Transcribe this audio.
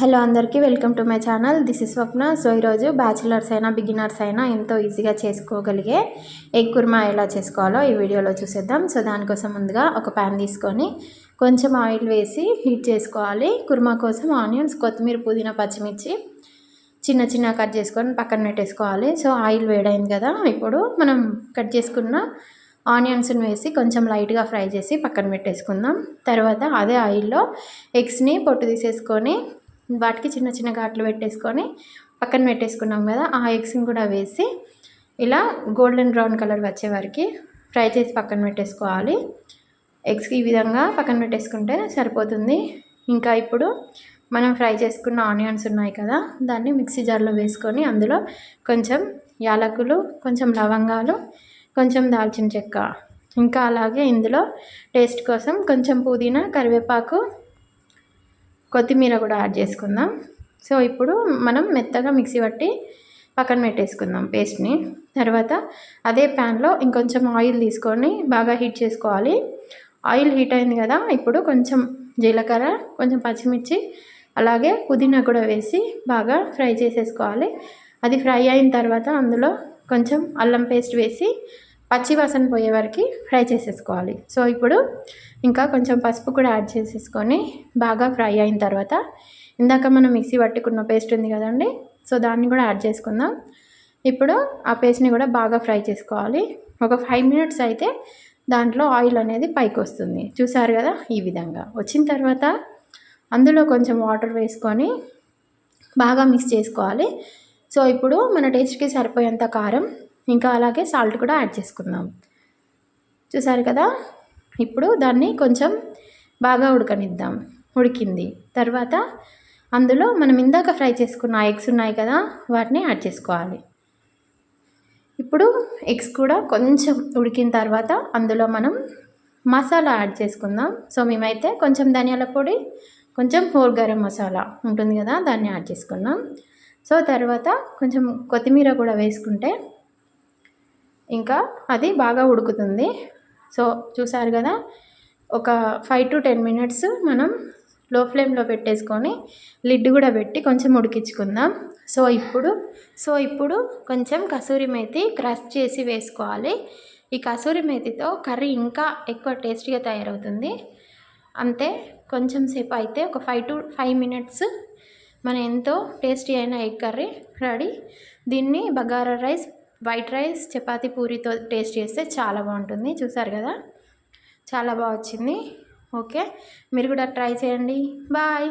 Hello అందరికీ welcome to my channel. This is Swapna so ఈరోజు bachelors అయినా beginners అయినా ఎంతో ఈజీగా చేసుకోగలిగే ఎగ్ కుర్మా ఎలా చేసుకోవాలో ఈ వీడియోలో చూసేద్దాం. సో దానికోసం ముందుగా ఒక ప్యాన్ తీసుకొని కొంచెం ఆయిల్ వేసి హీట్ చేసుకోవాలి. కుర్మా కోసం ఆనియన్స్ కొత్తిమీర పుదీనా పచ్చిమిర్చి చిన్న చిన్న కట్ చేసుకొని పక్కన పెట్టేసుకోవాలి. సో ఆయిల్ వేడైంది కదా ఇప్పుడు మనం కట్ చేసుకున్న ఆనియన్స్ని వేసి కొంచెం లైట్గా ఫ్రై చేసి పక్కన పెట్టేసుకుందాం. తర్వాత అదే ఆయిల్లో ఎగ్స్ని పొట్టు తీసేసుకొని వాటికి చిన్న చిన్న ఘాట్లు పెట్టేసుకొని పక్కన పెట్టేసుకున్నాం కదా ఆ ఎగ్స్ని కూడా వేసి ఇలా గోల్డెన్ బ్రౌన్ కలర్ వచ్చే వరకు ఫ్రై చేసి పక్కన పెట్టేసుకోవాలి. ఎగ్స్కి ఈ విధంగా పక్కన పెట్టేసుకుంటే సరిపోతుంది. ఇంకా ఇప్పుడు మనం ఫ్రై చేసుకున్న ఆనియన్స్ ఉన్నాయి కదా దాన్ని మిక్సీ జార్లో వేసుకొని అందులో కొంచెం యాలకులు కొంచెం లవంగాలు కొంచెం దాల్చిన చెక్క. ఇంకా అలాగే ఇందులో టేస్ట్ కోసం కొంచెం పుదీనా కరివేపాకు కొత్తిమీర కూడా యాడ్ చేసుకుందాం. సో ఇప్పుడు మనం మెత్తగా మిక్సీ పట్టి పక్కన పెట్టేసుకుందాం పేస్ట్ని. తర్వాత అదే ప్యాన్లో ఇంకొంచెం ఆయిల్ తీసుకొని బాగా హీట్ చేసుకోవాలి. ఆయిల్ హీట్ అయింది కదా ఇప్పుడు కొంచెం జీలకర్ర కొంచెం పచ్చిమిర్చి అలాగే పుదీనా కూడా వేసి బాగా ఫ్రై చేసేసుకోవాలి. అది ఫ్రై అయిన తర్వాత అందులో కొంచెం అల్లం పేస్ట్ వేసి పచ్చి వాసన పోయే వరకు ఫ్రై చేసేసుకోవాలి. సో ఇప్పుడు ఇంకా కొంచెం పసుపు కూడా యాడ్ చేసేసుకొని బాగా ఫ్రై అయిన తర్వాత ఇందాక మనం మిక్సీ పట్టుకున్న పేస్ట్ ఉంది కదండి సో దాన్ని కూడా యాడ్ చేసుకుందాం. ఇప్పుడు ఆ పేస్ట్ని కూడా బాగా ఫ్రై చేసుకోవాలి. ఒక ఫైవ్ మినిట్స్ అయితే దాంట్లో ఆయిల్ అనేది పైకి వస్తుంది. చూసారు కదా ఈ విధంగా. వచ్చిన తర్వాత అందులో కొంచెం వాటర్ వేసుకొని బాగా మిక్స్ చేసుకోవాలి. సో ఇప్పుడు మన టేస్ట్కి సరిపోయేంత కారం ఇంకా అలాగే సాల్ట్ కూడా యాడ్ చేసుకుందాం. చూసారు కదా? ఇప్పుడు దాన్ని కొంచెం బాగా ఉడకనిద్దాం. ఉడికింది. తర్వాత అందులో మనం ఇందాక ఫ్రై చేసుకున్న ఎగ్స్ ఉన్నాయి కదా వాటిని యాడ్ చేసుకోవాలి. ఇప్పుడు ఎగ్స్ కూడా కొంచెం ఉడికిన తర్వాత అందులో మనం మసాలా యాడ్ చేసుకుందాం. సో మేమైతే కొంచెం ధనియాల పొడి కొంచెం హోల్ గరం మసాలా ఉంటుంది కదా దాన్ని యాడ్ చేసుకున్నాం. సో తర్వాత కొంచెం కొత్తిమీర కూడా వేసుకుంటే ఇంకా అది బాగా ఉడుకుతుంది. సో చూసారు కదా ఒక ఫైవ్ టు టెన్ మినిట్స్ మనం లో ఫ్లేమ్లో పెట్టేసుకొని లిడ్ కూడా పెట్టి కొంచెం ఉడికించుకుందాం. సో ఇప్పుడు సో ఇప్పుడు కొంచెం కసూరి మేతి క్రష్ చేసి వేసుకోవాలి. ఈ కసూరి మేతితో కర్రీ ఇంకా ఎక్కువ టేస్టీగా తయారవుతుంది. అంతే కొంచెం సేపు అయితే ఒక ఫైవ్ టు ఫైవ్ మినిట్స్ మన ఎంతో టేస్టీ అయిన ఎగ్ కర్రీ రెడీ. దీన్ని bagara rice white rice chapati పూరితో taste చేస్తే చాలా బాగుంటుంది. చూసారు కదా? చాలా బాగా వచ్చింది. ఓకే మీరు కూడా ట్రై చేయండి. బాయ్.